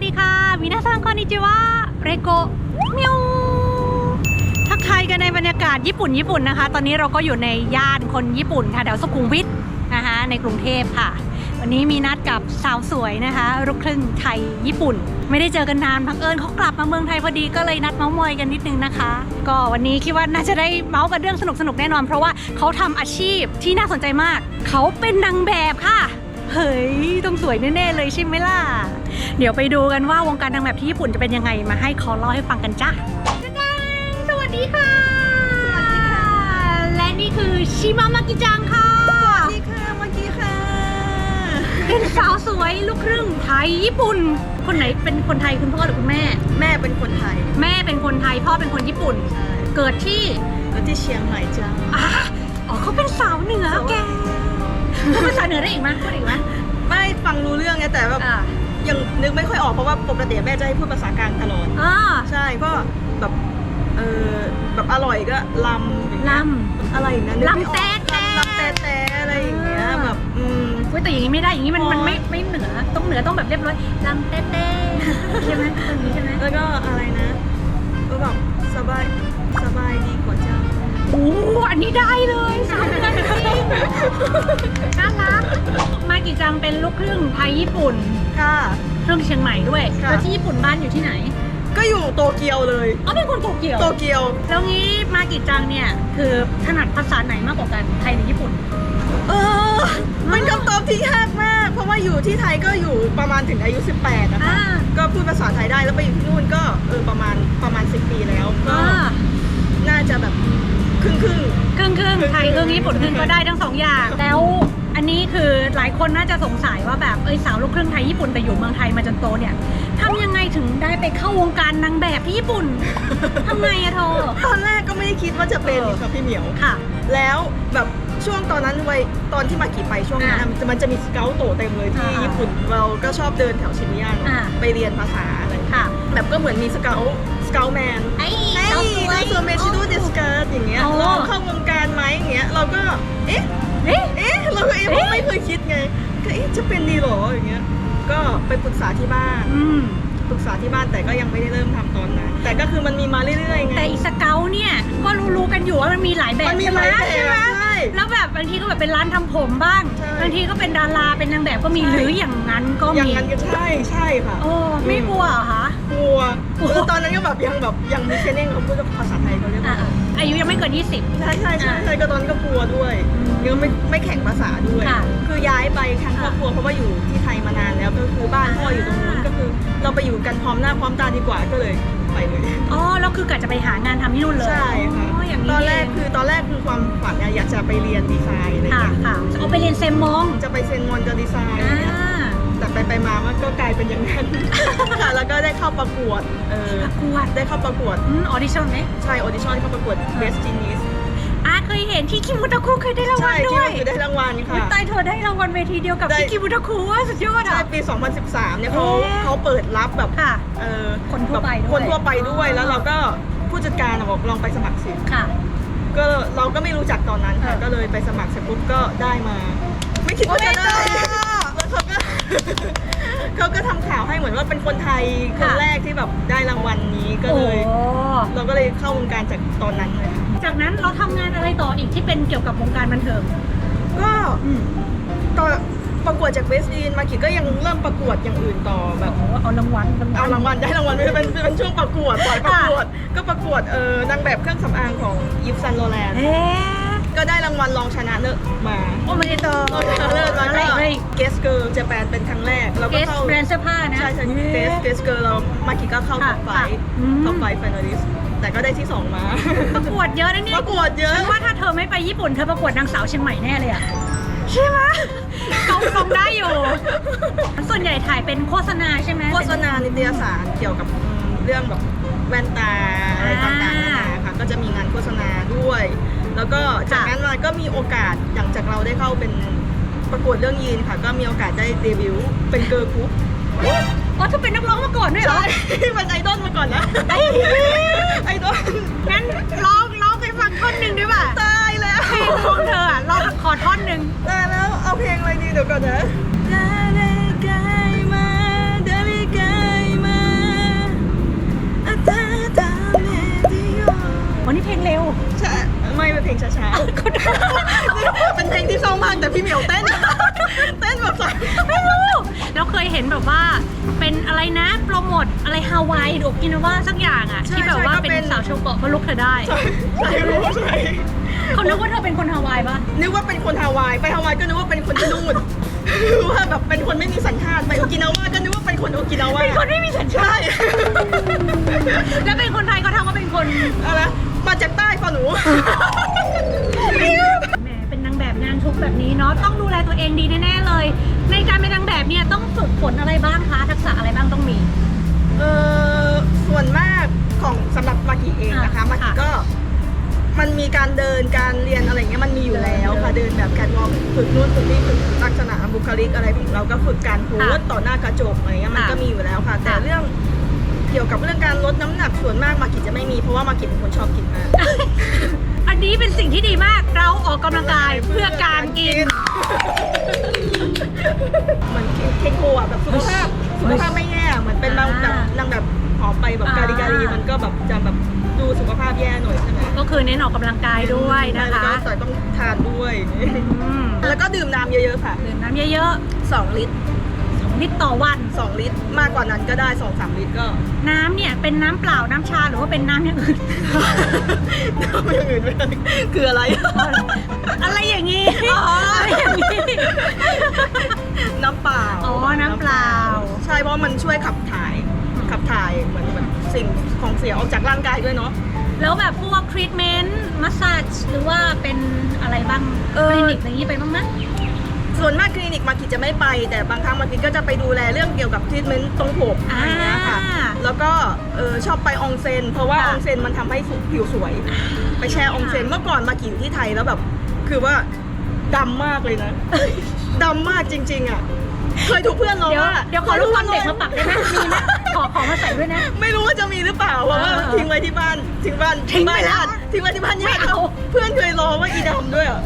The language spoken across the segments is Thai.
สดีค่ะมินาซังคอนิจิวะเรโกมิวทักทายกันในบรรยากาศญี่ปุ่นญี่ปุ่นนะคะ ตอนนี้เราก็อยู่ในย่านคนญี่ปุ่นค่ะแถวสุขุมวิทนะคะในกรุงเทพค่ะ วันนี้มีนัดกับสาวสวยนะคะลูกครึ่งไทยญี่ปุ่น ไม่ได้เจอกันนานบังเอิญเขากลับมาเมืองไทยพอดีก็เลยนัดเมาส์มอยกันนิดนึงนะคะ ก็วันนี้คิดว่าน่าจะได้เมาส์กันเรื่องสนุกสนุกๆแน่นอน เพราะว่าเขาทำอาชีพที่น่าสนใจมาก เขาเป็นนางแบบค่ะ เฮ้ย ต้องสวยแน่ ๆ เลยใช่ไหมล่ะ เดี๋ยวไปดูกันว่าวงการนางแบบที่ญี่ปุ่นจะเป็นยังไงมาให้เขาเล่าให้ฟังกันจ้าสวัสดีค่ะสวัสดีค่ะ และนี่คือชิมามากิจังค่ะ สวัสดีค่ะเมื่อกี้ค่ะ เป็นสาวสวยลูกครึ่งไทยญี่ปุ่น คนไหนเป็นคนไทยคุณพ่อหรือคุณแม่ แม่เป็นคนไทยแม่เป็นคนไทยพ่อเป็นคนญี่ปุ่นใช่เกิดที่แล้วที่เชียงใหม่จ้า อะอ๋อเขาเป็นสาวเหนือแก เขาเป็นสาวเหนือได้อีกไหมพูดอีกไหมไม่ฟังรู้เรื่องไงแต่แบบอ่ายังนึกไม่ค่อยออกเพราะว่าปกติแม่จะให้พูดภาษากลางตลอด อ่าใช่ก็แบบเออแบบอร่อยก็ลำอย่างเงี้ยลำอะไรนะนึกไม่ออกลำแต๊ะแต๊ะลำแต๊ะแต๊ะอะไรอย่างเงี้ยอ่าแบบอืมเว้ยแต่อย่างนี้ไม่ได้อย่างนี้มันอ๋อมันไม่ไม่เหนือต้องเหนือต้องแบบเรียบร้อยลำเต้เต้ใช่ไหมตรงนี้ใช่ไหมแล้วก็อะไรนะก็แบบสบายสบายดีกว่าจ้า โอ้อันนี้ได้เลยสาวเหนือจริงน่ารัก มากิจังเป็นลูกครึ่งไทยญี่ปุ่น ค่ะครึ่งเชียงใหม่ด้วย ค่ะ แล้วที่ญี่ปุ่นบ้านอยู่ที่ไหนก็อยู่โตเกียวเลย อ๋อเป็นคนโตเกียว โตเกียว แล้วงี้มากิจังเนี่ยคือถนัดภาษาไหนมากกว่ากัน ไทยหรือญี่ปุ่น เออเป็นคำตอบที่ยากมาก เพราะว่าอยู่ที่ไทยก็อยู่ประมาณถึงอายุ 18นะคะอ่า ก็พูดภาษาไทยได้แล้วไปอยู่ที่นู่นก็เออประมาณประมาณ 10 ปีแล้ว ก็อ่า น่าจะแบบ ครึ่งครึ่งครึ่งครึ่งไทยครึ่งญี่ปุ่นครึ่งก็ได้ทั้งสองอย่าง แล้วอันนี้คือหลายคนน่าจะสงสัยว่าแบบเอ้ยสาวลูกครึ่งไทยญี่ปุ่นแต่อยู่เมืองไทยมาจนโตเนี่ยทำยังไงถึงได้ไปเข้าวงการนางแบบที่ญี่ปุ่นทำไงอะเธอๆตอนแรกก็ไม่ได้คิดว่าจะเป็นเออค่ะพี่เหมียวค่ะ แล้วแบบช่วงตอนนั้นวัยตอนที่มากี่ไปช่วงนั้นอะอะมันจะมีสเกลโตเต็มเลยที่อ่าญี่ปุ่นเราก็ชอบเดินแถวชินยันอ่าไปเรียนภาษาอะไรค่ะ แบบก็เหมือนมีสเกลสเกลแมน ไอ้เฮ้ยเราสวมเมชิดูดิสเกิร์ตอย่างเงี้ยอ๋อลองเข้าวงการไหมอย่างเงี้ยเราก็เอ๊ะเอ๊ะ เอ๊ะเราก็เอ๊ะเพราะไม่เคยคิดไงก็เอ๊ะจะเป็นดีเหรออย่างเงี้ยก็ไปปรึกษาที่บ้านอืม ปรึกษาที่บ้านแต่ก็ยังไม่ได้เริ่มทำตอนนั้นแต่ก็คือมันมีมาเรื่อยๆไง แต่อีสเกลเนี่ยก็รู้ๆกันอยู่ว่ามันมีหลายแบบมันมีใช่ไหหลายแบบใช่ไหมใช่แล้วแบบบางทีก็แบบเป็นร้านทำผมบ้างใช่ บางทีก็เป็นดาราเป็นนางแบบก็มีหรืออย่างนั้นก็อย่างมีนั้นก็ใช่ใช่ค่ะ โอ้ไม่กลัวเหรอคะ กลัวกลัวคือตอนนั้นก็แบบยังแบบยังมีเชนเน่งเขาพูดภาษาไทยเขาเรียกอะว่าอายุยังไม่เกิน 20 ใช่ใช่ใช่ใช่ก็ตอนนั้นก็กลัวด้วยอืมยังไม่ไม่แข่งภาษาด้วย ค่ะคือย้ายไปครั้งครอบครัวเพราะว่าอยู่ที่ไทยมานานแล้วก็คือบ้านพ่ออยู่ตรงนู้นอ่าก็คือ เราไปอยู่กันพร้อมหน้าพร้อมตาดีกว่าก็เลยไปเลย อ๋อแล้วคือกะจะไปหางานทำที่นู่นเลยใช่ค่ะอ๋ออย่างนี้ตอนแรกเงคือตอนแรกคือความฝันเนี่ยอยากจะไปเรียนดีไซน์อะไรค่ะเงี้ยค่ะเอาไปเรียนเซมมงจะไปเซนมอนจะดีไซน์อะไรอ่าเงี้ยแต่ ไปไปมามันก็กลายเป็นอย่างนั้น ค่ะแล้วก็ได้เข้าประกวดเออประกวด ได้เข้าประกวดอืมออดิชั่นไหมใช่ออดิชั่นเข้าประกวด Best Genius อะเคยเห็นที่คิมูตะคุเคยได้รางวัใช่ลที่ด้วยมันคือได้รางวัลอุ๊ยค่ะตายเธอได้รางวัลเวทีเดียวกับได้ ที่คิมูตะคุว่าสุดยอดใช่อะ ปี 2013 เนี่ยเขาเอ๊ะ เขาเปิดรับแบบค่ะ เออคนทั่วไปด้วยคนทั่วไปด้วยแล้วเราก็ผู้จัดการอะบอกลองไปสมัครสิค่ะ ก็เราก็ไม่รู้จักตอนนั้นค่ะ เออ ก็เลยไปสมัครเสร็จปุ๊บก็ได้มา ไม่คิดว่าจะได้โอ้ยจ้าแล้วเขาก็ เขาก็ทำข่าวให้เหมือนว่าเป็นคนไทยคนค่ะแรกที่แบบได้รางวัลนี้ก็เลยโอ้เราก็เลยเข้าวงการจากตอนนั้นเลยจากนั้นเราทำงานอะไรต่ออีกที่เป็นเกี่ยวกับวงการบันเทิงก็อืมต่อประกวดจากเวสตีนมากิก็ยังเริ่มประกวดอย่างอื่นต่อแบบ โอ้เอารางวัลรางวัลเอารางวัลได้รางวัลไม่เป็นเป็นช่วงประกวดปล่อยประกวด ก็ประกวดเออนางแบบเครื่องสำอางของยิปซันโรแลน เอ๊ะ ก็ได้รางวัลรองชนะเลิศมาโอ้ไม่ได้ต่อรองชนะเลิศมาอะไรก็เลยเกสเกิร์ลเจแปนเป็นครั้งแรกแล้วเกก็สเข้าแบรนด์เสื้อผ้านะ ใช่ใช่เกสเกสเกิร์ลเรามากิก็เข้าท็ค่ะอปไฟค่ะอืม ท็อปไฟฟนอลิสแต่ก็ได้ที่สองมาประกวดเยอะนะเนี่ปยระกวดเยอะ ฉันว่าถ้าเธอไม่ไปญี่ปุ่นเธอประกวดนางสาวเชียงใหม่แน่เลยอะใช่ไหมตรงตรงได้อยู่ ส่วนใหญ่ถ่ายเป็นโฆษณาใช่ไหม โฆษณานิตยสารเกี่ยวกับอืมเรื่องแบบแว่นตาอะไรต่างๆนานาค่ะก็จะมีงานโฆษณาด้วย แล้วก็จากนั้นมาก็มีโอกาสอย่างจากเราได้เข้าเป็นประกวดเรื่องยีนค่ะ ก็มีโอกาสได้เดบิวต์เป็นเกิร์ลกรุ๊ปอ๋อเธอเป็นนักร้องมาก่อนด้วยเหรอใช่เป็นไอดอลมาก่อนนะ ไอ้ไอดอล งั้นร้องร้องไปฟังท่อนหนึ่งด้วยป่ะตายแล้วเพลงของเธออะร้องขอท่อนหนึ่งตายแล้วเอาเพลงอะไรดีเดี๋ยวก่อนนะามากแต่พี่เหมียวเต้น เต้นแบบใส่ไม่รู้เราเคยเห็นแบบว่า เป็นอะไรนะโปรโมทอะไรฮาวายหรือโอกินาว่าสักอย่างอะที่แบบว่าเป็นสาวชาวเกาะมาลุกเธอได้ใช่รู้ใช่เขานึกว่าเธอเป็นคนฮาวายปะนึกว่าเป็นคนฮาวายไปฮาวายก็นึกว่าเป็นคนที่นู่นว่าแบบเป็นคนไม่มีสัญชาติไปโอกินาวาก็นึกว่าเป็นคนโอกินาวาเป็นคนไม่มีสัญชาใช่ติแล้วเป็นคนไทยก็ทำว่าเป็นคน อะไรมาจากใต้ป่ะหนูแหมเป็นนางแบบงาน ชุกแบบนี้เนาะต้องดูแลตัวเองดีแน่ๆเลย ในการเป็นนางแบบเนี่ยต้องฝึกฝนอะไรบ้างคะทักษะอะไรบ้างต้องมี เออส่วนมากของสำหรับมากิเองนะคะอะมากิค่ะก็มันมีการเดินการเรียนอะไรเงี้ยมันมีอยู่แล้วค่ะเดินแบบแคทวอล์กฝึกนู่นฝึกนี่ฝึกลักษณะบุคลิกอะไรของเราก็ฝึกการโพสต่อหน้ากระจกอะไรเงี้ยมันก็มีอยู่แล้วค่ะ แต่เรื่องเกี่ยวกับเรื่องการลดน้ำหนักส่วนมากมากิจะไม่มีเพราะว่ามากิเป็นคนชอบกินมากอั นนี้เป็นสิ่งที่ดีมาก เราออกกำลังกายเพื่อการกิน เหมือนเค้กโกะแบบสุขภาพสุขภาพไม่แย่เหมือนเป็นนางแบบนางแบบผอมไปแบบกาลิกาลีอ่ามัมันก็แบบจะแบบดูสุขภาพแย่หน่อยใช่ไหมก็คือเน้นออกกำลังกายด้วยนะแล้วคะก็ต่อยต้องทานด้วย อืมแล้วก็ดื่มน้ำเยอะๆค่ะ ดื่มน้ำเยอะ 2 ลิตรๆสอง ลิตรต่อวัน 2 ลิตร มากกว่านั้นก็ได้ 2-3 ลิตรก็ น้ำเนี่ยเป็นน้ำเปล่าน้ำชาหรือว่าเป็นน้ำอย่างอื่น น้ำอย่างอื่นไม่ได้คืออะไร อะไรอย่างนี้อ๋อออะไรอย่างนี้ น้ำเปล่าอ๋อน้ำเปล่า ใช่เพราะมันช่วยขับถ่ายขับถ่ายเหมือนแบบสิ่งของเสียออกจากร่างกายด้วยเนาะแล้วแบบพวกทรีทเมนต์มัสซาจหรือว่าเป็นอะไรบ้างเออคลินิกอะไรอย่างนี้ไปบ้างไหม ส่วนมากคลินิกมากิจะไม่ไป แต่บางครั้งมากิก็จะไปดูแลเรื่องเกี่ยวกับทรีทเมนต์ตรงผมอะไรเงี้ยค่ะแล้วก็เออชอบไปอองเซนเพราะว่าอค่ะองเซนมันทำให้ผิวสวย ไปแช่อองเซนเมื่อก่อนมากิอยู่ที่ไทยแล้วแบบ คือว่าดำมากเลยนะ ดำมากจริง ๆ อะ เคยถูกเพื่อนล้อเดี๋ยวว่าเดี๋ยวขอรูปความเด็กมาปักได้ไหมมีไหมข อขอมาใส่ด้วยนะ ไม่รู้ว่าจะมีหรือเปล่าเพราะว่าเออทิ้งไว้ที่บ้านทิ้งบ้านทิ้งไปแล้ว บ้านญาติทิ้งไว้ที่บ้านญาติไม่เอาเพื่อนเคยล้อว่าอีดำด้วยอะ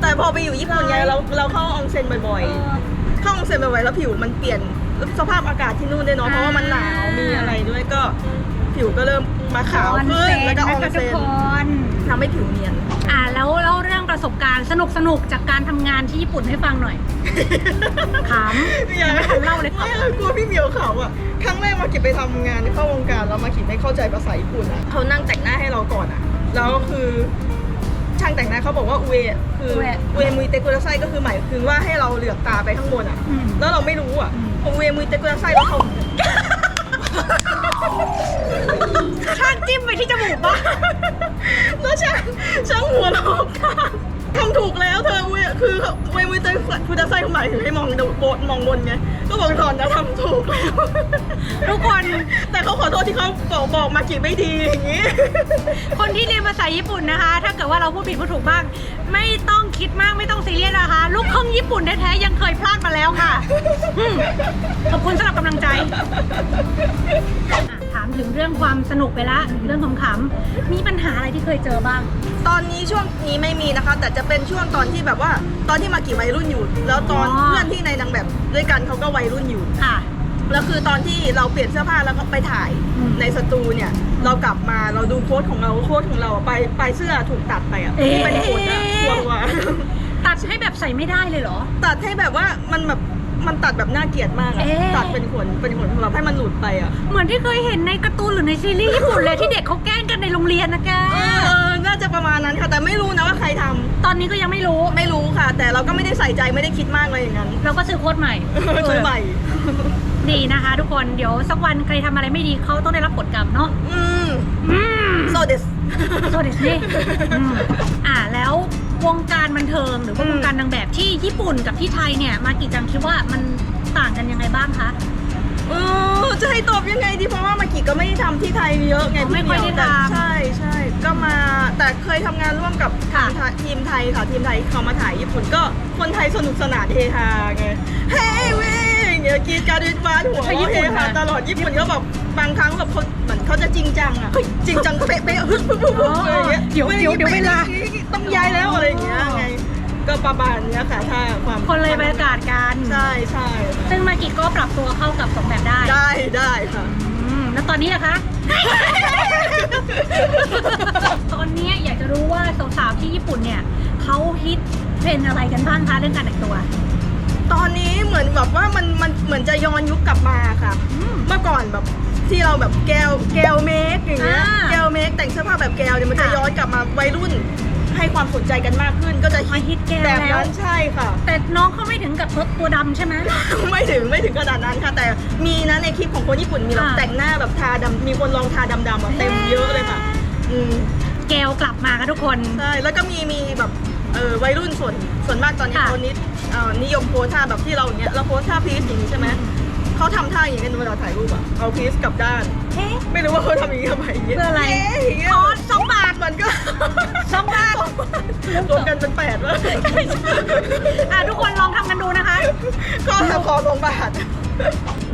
แต่พอไปอยู่ญี่ปุ่นไงเราเราเข้าอองเซนบ่อยๆ เข้าอองเซ็นไปไว้แล้วผิวมันเปลี่ยนสภาพอากาศที่นู่นด้วยเนาะเพราะว่ามันหนาวมีอะไรด้วยก็ ผิวก็เริ่มมาขาวขึ้นแล้วก็อองนะคะเซทุกนคน ทำให้ผิวเนียน อ่าแล้วเล่าเรื่อง ประสบการณ์สนุกสนุกๆจากการทำงานที่ญี่ปุ่นให้ฟังหน่อย ขำยังไม่ทันเล่าเลยขไม่กลัวพี่เหมียวเขาอะครั้งแรกมากิไปทำงานเข้าวงการแล้วมากิไม่เข้าใจภาษาญี่ปุ่นอะเขานั่งแต่งหน้าให้เราก่อนอะแล้วคือช่างแต่งหน้าเขาบอกว่าอุเอะคืออุเอมุยเตกุระไซก็คือหมายคือว่าให้เราเหลือบตาไปข้างบนอะำอืม แล้วเราไม่รู้อะอืมพออุเอมุยเตกุระไซแล้วเขาข้างจิ้มไปที่จมูกปะแล้วช่างช่างหัวเราะค่ะ ทำถูกแล้วเธอเวยคือเวยมุยเตคุดาไซเขาหมายถึงให้มองโบนมองบนไงก็บอกถอนนะทำถูกแล้วทุกคนแต่เขาขอโทษที่เขาบอกบอกมากี่ไม่ดีอย่างนี้ คนที่เรียนภาษาญี่ปุ่นนะคะ ถ้าเกิดว่าเราพูดผิดพูดถูกบ้าง ไม่ต้องคิดมากไม่ต้องซีเรียสนะคะ ลูกครึ่งญี่ปุ่นแท้ๆยังเคยพลาดมาแล้วค่ะ ขอบคุณสำหรับกำลังใจ ถามถึงเรื่องความสนุกไปละเรื่องขำๆมีปัญหาอะไรที่เคยเจอบ้าง ตอนนี้ช่วงนี้ไม่มีนะคะ แต่จะเป็นช่วงตอนที่แบบว่า ตอนที่มากี่วัยรุ่นอยู่ แล้วตอนอ๋อ เพื่อนที่ในนางแบบด้วยกันเขาก็วัยรุ่นอยู่ ค่ะ แล้วคือตอนที่เราเปลี่ยนเสื้อผ้าแล้วก็ไปถ่ายอืมในสตูเนี่ย เรากลับมาเราดูโค้ดของเราโค้ดของเราไปไปเสื้อถูกตัดไปอะเอ๊ะ เป็นขนอะกลัวว่า ตัดให้แบบใส่ไม่ได้เลยเหรอ ตัดให้แบบว่ามันแบบ มันตัดแบบน่าเกลียดมากอะเอ๊ะ ตัดเป็นขนเป็นขนของเราให้มันหลุดไปอะเหมือนที่เคยเห็นในการ์ตูนหรือในซีรีส์ญี่ปุ่นเลยที่เด็กเขาแกล้งกันในโรงเรียนนะแกเออน่าจะประมาณนั้นค่ะ แต่ไม่รู้นะว่าใครทำตอนนี้ก็ยังไม่รู้ ไม่รู้ค่ะ แต่เราก็ไม่ได้ใส่ใจไม่ได้คิดมากเลยอย่างนั้นเราก็ซื้อโค้ดใหม่ ซื้อใหม่ดีนะคะ ทุกคนเดี๋ยวสักวันใครทำอะไรไม่ดีเขาต้องได้รับผลกรรมเนาะอืมอืม โซเดส โซเดสนี่อืมอ่าแล้ว วงการบันเทิงหรือว่าอืมวงการนางแบบที่ญี่ปุ่นกับที่ไทยเนี่ยมากี่จังคิดว่ามันต่างกันยังไงบ้างคะเออจะให้ตอบยังไงดีเพราะว่ามากิก็ไม่ได้ทำที่ไทยเยอะไงอ๋อไม่พี่ค่อยเหมีได้วแต่ทำใช่ใช่ก็มาแต่เคยทำงานร่วมกับค่ะทีมไทยทีมไทยค่ะทีมไทยเขามาถ่ายญี่ปุ่นก็คนไทยสนุกสนานเฮฮาไงเฮ้ยเว้ยอย่างเงี้ยกรีดการดินฟ้าหัวใช่ญี่ปุ่เฮนฮานะตลอดญี่ปุ่นก็แบบ บางครั้งแบบเขาเหมือนเขาจะจริงจังอะเฮ้ยจริงจังเป๊ะเป๊ะฮึ่มฮึ่มฮึ่มฮึ่มอะไรอย่างเงี้ยเดี๋ยวเดี๋ยวเดี๋ยวเวลา ต้องย้ายแล้วอะไรอย่างเงี้ยไง ก็ประมาณเนี้ยค่ะถ้าความคนเลยบรรยากาศกันใช่ใช่ซึ่งมากิก็ปรับตัวเข้ากับสองแบบได้ได้ได้ค่ะอืมแล้วตอนนี้ล่ะคะ ตอนนี้อยากจะรู้ว่าสาวๆที่ญี่ปุ่นเนี่ยเขาฮิตเทรนด์อะไรกันบ้างคะเรื่องการแต่งตัวตอนนี้เหมือนแบบว่ามันมันเหมือนจะย้อนยุคกลับมาค่ะอืมเมื่อก่อนแบบ ที่เราแบบแกวแกวเมคอย่างเงี้ยอ่า แกวเมคแต่งเสื้อผ้าแบบแกวเนี่ยมันจะค่ะย้อนกลับมาวัยรุ่น ให้ความสนใจกันมากขึ้นก็จะมาฮิตแกวแบบแล้ว นั้นใช่ค่ะ แต่น้องเขาไม่ถึงกับตัวดำใช่ไหม ไม่ถึงไม่ถึงขนาดนั้นค่ะ แต่มีนะในคลิปของคนญี่ปุ่นมีแบบอ่าแต่งหน้าแบบทาดำมีคนลองทาดำๆอะเต็มเยอะเลยค่ะอืมแกวกลับมาค่ะทุกคน ใช่แล้วก็มีมีแบบเออวัยรุ่นส่วนส่วนมากตอนนี้ค่ะเขานิดเอ่อนิยมโพสท่าแบบที่เราอย่างเงี้ยเราโพสท่าพีซอย่างนี้ใช่ไหม เขาทำท่าอย่างนี้กันเวลาถ่ายรูปอะเอาพีซกลับด้านเอ๊ะไม่รู้ว่าเขาทำอย่างนี้ทำไมย่างงี้ยเพื่ออะไรเอ๊ะอย่างเงี้ยอ๋อสองบาท มันก็สองบาท รวมกันเป็นแปดวะอะทุกคนลองทำกันดูนะคะ ก็คอสองบาท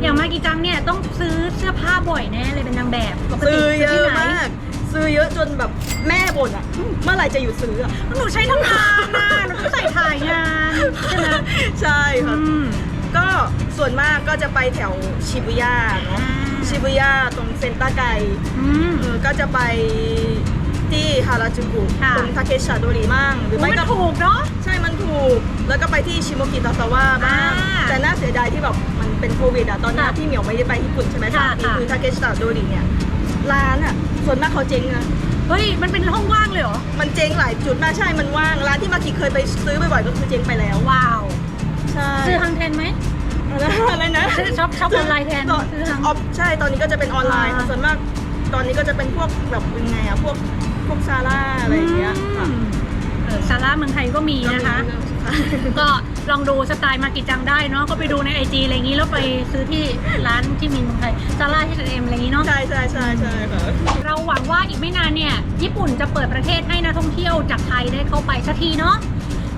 อย่างมากิจังเนี่ยต้องซื้อเสื้อผ้าบ่อยแน่เลยเป็นนางแบบปกติซื้อเยที่อะไหนมาก ซื้อเยอะจนแบบแม่บ่นอะเมื่อไหร่จะหยุดซื้ออะหนูใช้ทำงานนะหนูต้องใส่ถ่ายงานใช่ไหมใช่ค่ะ อืม ก็ส่วนมากก็จะไปแถวชิบุย่าเนาะชิบุย่าตรงเซ็นต้าไกอืม เออก็จะไปที่ฮาราจูกุค่ะ ตรงทาเคชาโดริมั่งหรือไม่มันก็ถูกเนาะ ใช่มันถูก แล้วก็ไปที่ชิโมกิตาซาวะบ้างอ่าแต่น่าเสียดายที่แบบมันเป็นโควิดอะตอนนี้ค่ะที่เหมียวไม่ได้ไปญี่ปุ่นใช่ไหมค่ะสามปีค่ะ คือทาเคชาโดริเนี่ยร้านอะส่วนมากเขาเจ๊งนะ เฮ้ย มันเป็นห้องว่างเลยเหรอ มันเจ๊งหลายจุดมากใช่ มันว่าง ร้านที่มากิเคยไปซื้อบ่อยๆก็คือเจ๊งไปแล้ว ว้าว ใช่ซื้อทางเทนไหมอะไรนะซื้อช็อปช็อปออนไลน์แทนตอนซื้อทาง ออฟใช่ตอนนี้ก็จะเป็นออนไลน์อ่า ส่วนมากตอนนี้ก็จะเป็นพวกแบบยังไงอะพวกพวกซาร่าอะไรอย่างเงี้ยค่ะอืมเออซาร่าเมืองไทยก็มีนะคะก็ลองดูสไตล์มากิจังได้เนาะก็ไปดูในไอจีอะไรอย่างนี้แล้วไปซื้อที่ร้านที่มีเมืองไทยซาร่าที่เอ็มอะไรอย่างนี้เนาะ ใช่ใช่ใช่ใช่ค่ะเราหวังว่าอีกไม่นานเนี่ย ญี่ปุ่นจะเปิดประเทศให้นักท่องเที่ยวจากไทยได้เข้าไปสักทีเนาะ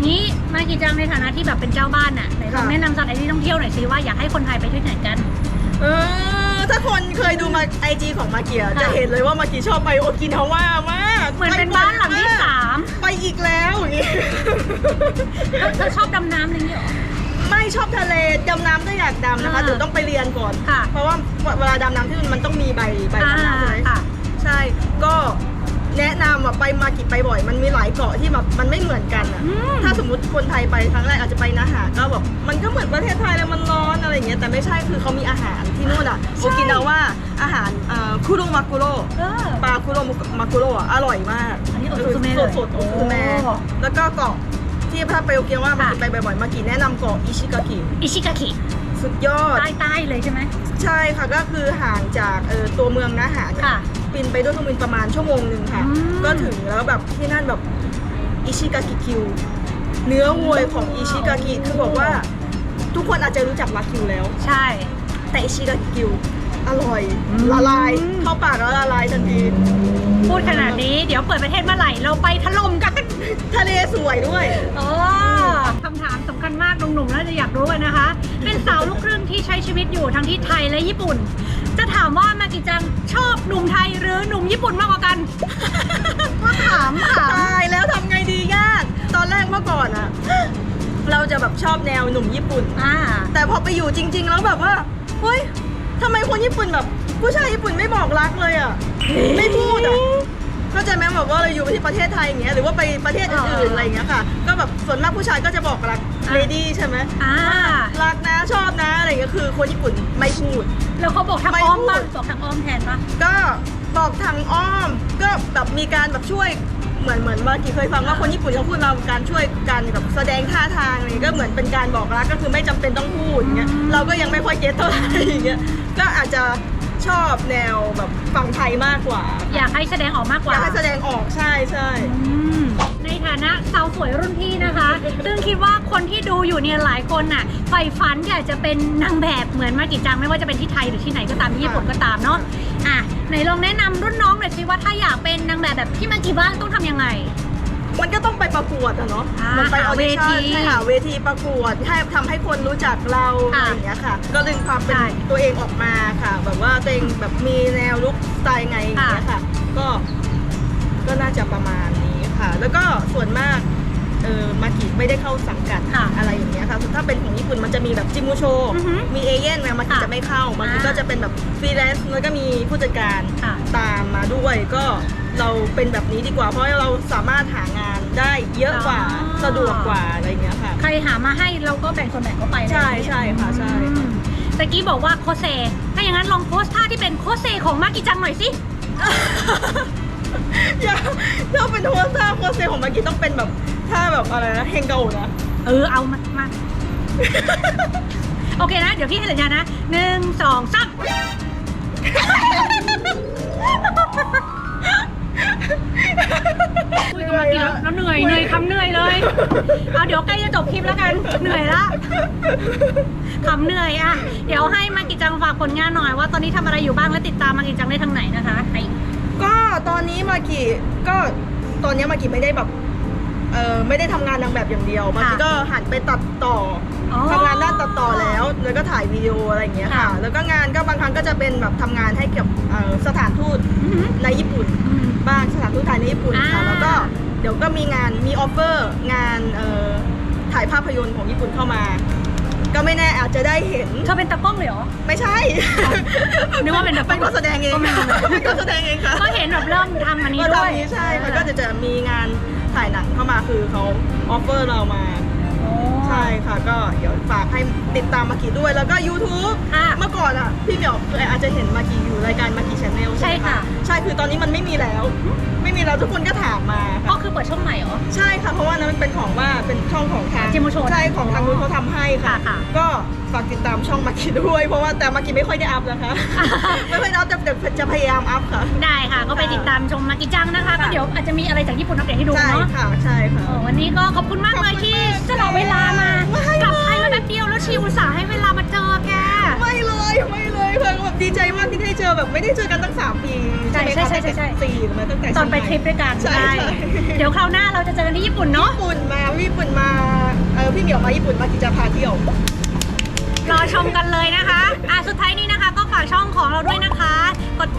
นี้มากิจังในฐานะที่แบบเป็นเจ้าบ้านน่ะไหนลองค่ะแนะนำสถานที่ท่องเที่ยวหน่อยสิว่าอยากให้คนไทยไปที่ไหนกัน เออถ้าคนเคยดูมาไอจีของมาเกียค่ะจะเห็นเลยว่ามาเกียชอบไปโอกินาวามากเหมือนเป็นบ้านหลังที่สามไปอีกแล้วอย่างงี้แล้วเธอชอบดำน้ำอะไรอย่างเงี้ยเหรอไม่ชอบทะเลดำน้ำก็อยากดำนะคะอ่าเดี๋ยวต้องไปเรียนก่อนค่ะเพราะว่าเวลาดำน้ำที่มันมันต้องมีใบใบอ่าดำน้ำใช่ไหมค่ะใช่ก็ แนะนำอะไปมากิไปบ่อย มันมีหลายเกาะที่แบบมันไม่เหมือนกันอะอืมถ้าสมมติคนไทยไปครั้งแรกอาจจะไปนาหาก็แบบมันก็เหมือนประเทศไทยแล้วมันร้อนอะไรอย่างเงี้ยแต่ไม่ใช่คือเขามีอาหารที่นู่นอะใช่โอกินาว่าอาหารอ่าคุโรมากุโรเออ ปลาคุโรมากุโรอะอร่อยมากอันนี้โอซุเมะเลยสดๆโอซุเมะโอ้ แล้วก็เกาะที่ถ้าไปโอกินาว่ามาค่ะกิไปบ่อยๆมากิแนะนำเกาะอิชิกากิอิชิกากิสุดยอด ใต้ใต้ๆเลยใช่ไหม ใช่ค่ะก็คือห่างจากเอ่อตัวเมืองนาหาเนี่ยค่ะ บินไปด้วยเครื่องบินประมาณชั่วโมงหนึ่งค่ะ อืม ก็ถึงแล้วแบบที่นั่นแบบอิชิกากิคิว เนื้อวัวของอิชิกากิคือบอกว่าทุกคนอาจจะรู้จักวาคิวแล้ว ใช่ แต่อิชิกากิคิวอร่อย อืม ละลายเข้าปากแล้วละลายทันที พูดขนาดนี้เดี๋ยวเปิดประเทศเมื่อไหร่เราไปถล่มกัน ทะเลสวยด้วย โอ้คำถามสำคัญมากหนุ่มๆน่าจะอยากรู้กันนะคะ เป็นสาวลูกครึ่งที่ใช้ชีวิตอยู่ทั้งที่ไทยและญี่ปุ่น จะถามว่ามากิจังชอบหนุ่มไทยหรือหนุ่มญี่ปุ่นมากกว่ากันว่าถามค่ะตายแล้วทำไงดียาก ตอนแรกเมื่อก่อนอะเราจะแบบชอบแนวหนุ่มญี่ปุ่น อ่า แต่พอไปอยู่จริง ๆ แล้วแบบว่าเฮ้ยทำไมคนญี่ปุ่นแบบ ผู้ชายญี่ปุ่นไม่บอกรักเลยอะไม่พูดอะเข้าใจไหมแบบว่าเราอยู่ที่ประเทศไทยอย่างเงี้ยหรือว่าไปประเทศอื่นๆอะไรอย่างเงี้ยค่ะ ก็แบบส่วนมากผู้ชายก็จะบอกรักอะเลดี้ใช่ไหมอ่ารักนะชอบนะอะไรอย่างเงี้ยคือ คนญี่ปุ่นไม่พูด แล้วเขาบอกทางไม่อ้อมพูดบ้างบอกทางอ้อมแทนปะก็บอกทางอ้อม ก็แบบมีการแบบช่วยเหมือนเหมือนเมื่อกี้เคยฟังว่าคนญี่ปุ่นเขาพูดมาการช่วยกันแบบแสดงท่าทางอะไรอย่างเงี้ยก็เหมือนเป็นการบอกรักก็คือไม่จำเป็นต้องพูดอย่างเงี้ยเราก็ยังไม่ค่อยเก็ตเท่าไหร่อย่างเงี้ยก็อาจจะ ชอบแนวแบบฝั่งไทยมากกว่าอยากให้แสดงออกมากกอว่า ยากให้แสดงออกใช่ใช่ อืมในฐานะสาวสวยรุ่นพี่นะคะ ซึ่งคิดว่าคนที่ดูอยู่เนี่ยหลายคนน่ะใฝ่ฝันอยากจะเป็นนางแบบเหมือนมากิจัง ไม่ว่าจะเป็นที่ไทยหรือที่ไหนก็ตามที่ญี่ปุ่นก็ตามเนาะอะไหนลองแนะนำรุ่นน้องหน่อยสิว่าถ้าอยากเป็นนางแบบแบบพี่มากิบ้างต้องทำยังไง มันก็ต้องไปประกวดอะเนาะอ่ามันไปอหาอดิชั่นเวทีใช่ค่ะเวทีประกวดให้ทำให้คนรู้จักเราอะค่ะไรอย่างเงี้ยค่ะ ก็ดึงความเป็นใช่ตัวเองออกมาค่ะ แบบว่าตัวเองแบบมีแนวลุคสไตล์ไงอย่างเงี้ยค่ะ ก็ก็น่าจะประมาณนี้ค่ะ แล้วก็ส่วนมากเเออมากิไม่ได้เข้าสังกัดค่ะอะไรอย่างเงี้ยค่ะถ้าเป็นของญี่ปุ่นมันจะมีแบบจิมูโชอือหือมีเอเย่นนะมากิค่ะจะไม่เข้ามากิอ่า ก็จะเป็นแบบฟรีแลนซ์แล้วก็มีผู้จัดการ ค่ะ ตามมาด้วยก็ เราเป็นแบบนี้ดีกว่า เพราะเราสามารถหางานได้เยอะกว่าอ๋อ สะดวกกว่าอะไรอย่างเงี้ยค่ะ ใครหามาให้เราก็แบ่งส่วนแบ่งเข้าไปใช่ใช่ค่ะใช่ อืมตะกี้บอกว่าโคเซถ้าอย่างนั้นลองโพสท่าที่เป็นโคเซของมากิจังหน่อยสิ อย่าถ้าเป็นโฮสท่าโคเซของมากิต้องเป็นแบบท่าแบบอะไรนะเฮงเกานะ เออ เอามามา โอเคนะ เดี๋ยวพี่ให้สัญญาณนะหนึ่งสองสาม คุยกันมากี่แล้วแล้วเหนื่อยเหนื่อยคำเหนื่อยเลย เอาเดี๋ยวใกล้จะจบคลิปแล้วกัน เหนื่อยละคำเหนื่อยอะ เดี๋ยวให้มากิจังฝากผลงานหน่อยว่าตอนนี้ทำอะไรอยู่บ้างและติดตามมากิจังได้ทางไหนนะคะไอก็ตอนนี้มากิก็ตอนนี้มากิไม่ได้แบบเออไม่ได้ทำงานนางแบบอย่างเดียวมากิก็หันไปตัดต่ออ๋อทำงานด้านตัดต่อแล้ว แล้วก็ถ่ายวิดีโออะไรอย่างเงี้ยค่ะค่ะ แล้วก็งานก็บางครั้งก็จะเป็นแบบทำงานให้เกี่ยวเอ่อสถานทูตอือหือในญี่ปุ่นอืม บ้างสถานทูตไทยในญี่ปุ่นค่ะ อ่า แล้วก็เดี๋ยวก็มีงานมีออฟเฟอร์งานเอ่อถ่ายภาพยนตร์ของญี่ปุ่นเข้ามา ก็ไม่แน่อาจจะได้เห็น เธอเป็นตากล้องเลยเหรอ ไม่ใช่นึกว่าเป็นแบบเป็นคนแสดงเองก็ไม่เป็นไรเป็นคนแสดงเองค่ะก็เห็นแบบเริ่มทำอันนี้ก็ด้ตอวนยนี้ใช่แล้วก็จะจะมีงานถ่ายหนังเข้ามาคือเขาออฟเฟอร์เรามา โอ้ ใช่ค่ะก็เดี๋ยวฝากให้ติดตามมากีด้วยแล้วก็ YouTube ค่ะ เมื่อก่อนอะ พี่เหมียวเคยอาจจะเห็นมากีอยู่รายการมากีชแนลใช่ค่ะ ใช่คือตอนนี้มันไม่มีแล้ว ไม่มีแล้วทุกคนก็ถามมาก็ค่ะคือเปิดช่องใหม่เหรอ ใช่ค่ะ เพราะว่านั้นมันเป็นของว่าเป็นช่องของทางจิมูโชนใช่ของทางนู้นเขาทำให้ค่ะค่ะค่ะก็ฝากติดตามช่องมากีด้วย เพราะว่าแต่มากีไม่ค่อยได้อัพนะคะ ไม่ค่อยได้อัพแต่แต่จะพยายามอัพค่ะ ได้ค่ะ ก็ไปติดตามชมมากิจังนะคะ ก็เดี๋ยวอาจจะมีอะไรจากญี่ปุ่นอัปเดตให้ดูใช่เนาะค่ะ ใช่ค่ะเออวันนี้ก็ขอบคุณมากเลยที่สละเวลามาไม่กลับไทยมาแป๊บเดียวแล้วชีอุตส่าห์ให้เวลามาเจอแก ไม่เลย ไม่เลยค่ะแบบดีใจมากที่ได้เจอแบบไม่ได้เจอกันตั้งสามปีใช่ไหมใช่คะใช่ใช่ใช่ สี่มาตั้งแต่ตอนไปทเชียงใหม่ริปด้วยกันใช่ใช่เดี๋ยวคราวหน้าเราจะเจอกันที่ญี่ปุ่นเนาะญี่ปุ่นมาญี่ปุ่นมาเออพี่เหมียวมาญี่ปุ่นมากินจะพาเที่ยว รอชมกันเลยนะคะอะสุดท้ายนี้นะคะ ก็ฝากช่องของเราด้วยนะคะ กด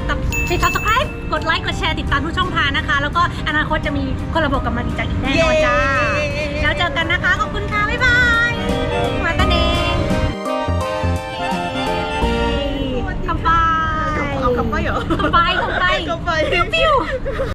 ติด subscribe กดไลค์กดแชร์ติดตามทุกช่องทางนะคะ แล้วก็อนาคตจะมีคนระบบกับมาดีจังอีกแน่นอนจ้าเย้ แล้วเจอกันนะคะขอบคุณค่ะบ๊ายบาย เหรอ เข้ไปเข้ไปไป ปิ้ว